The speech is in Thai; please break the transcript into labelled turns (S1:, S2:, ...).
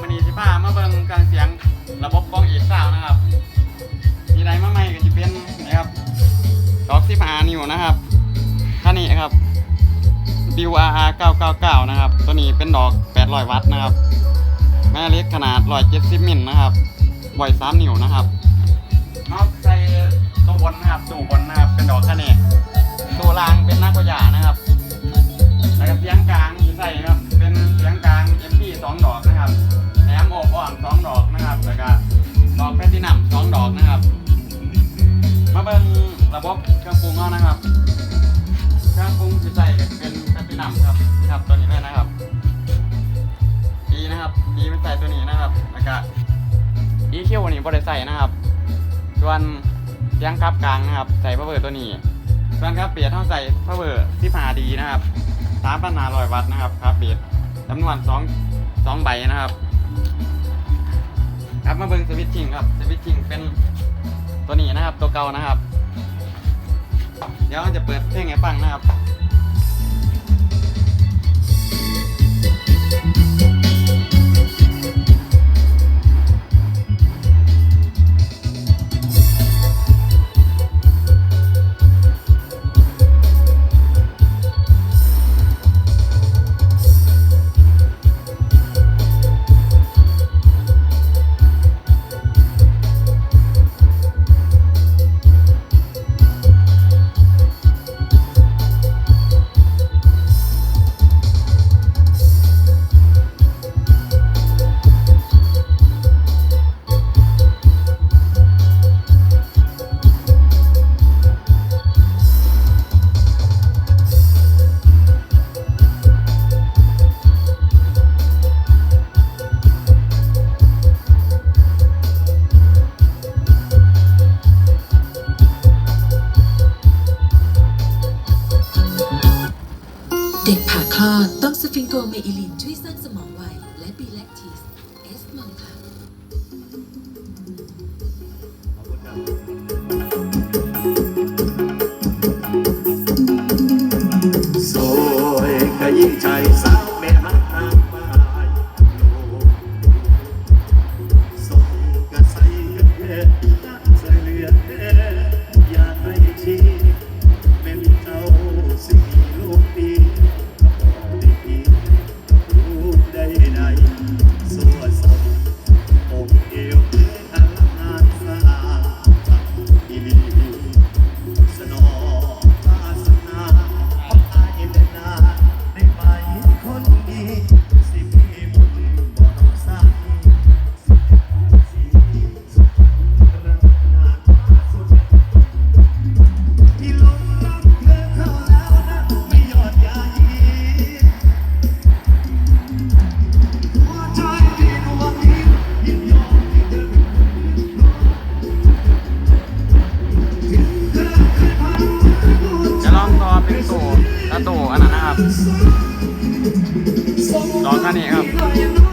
S1: มันนี้สิพามาเบิ่งเครื่องเสียงระบบกล้องเอกซาวนะครับ มีอะไรมาใหม่ก็จะเป็นนะครับดอก15นิ้วนะครับท่านี้ครับ WRR 999 นะครับ ตัวนี้เป็นดอก 800 วัตต์นะครับ แม่เล็กขนาด 170มิลนะครับบ่อย3นิ้วนะครับเอาใส่ตัวบนนะครับตู้บนนะครับ เป็นดอกคะแนนตัวล่างเป็นหนักกว่าหยานะครับ แล้วก็เสียงกลางที่ใส่ครับ ตตินัมครับนี่ครับตัวนี้เลยนะครับดีนะครับดีเป็นใส่ตัวนี้นะครับแล้วก็ EQ นี่บริใส่นะครับ ส่วนเสียงครับกลางนะครับ ใส่พาวเวอร์ตัวนี้ ส่วนครับเบียดเท่าใส่พาวเวอร์ที่ผ่าดีนะครับสามพันห้าร้อยวัตต์นะครับครับเบียดจำนวนสองสองใบนะครับ ครับมาเบิ่งสวิตชิ่งครับสวิตชิ่งเป็นตัวนี้นะครับ ตัวเก่านะครับ เดี๋ยวเราจะเปิดเพลงให้ฟังนะครับ
S2: สฟิงโกเมอิลินช่วยสร้างสมองไวและบีแลคทีสเอสมังค่ะ
S3: สวยก็ยิ่งใจส ดอ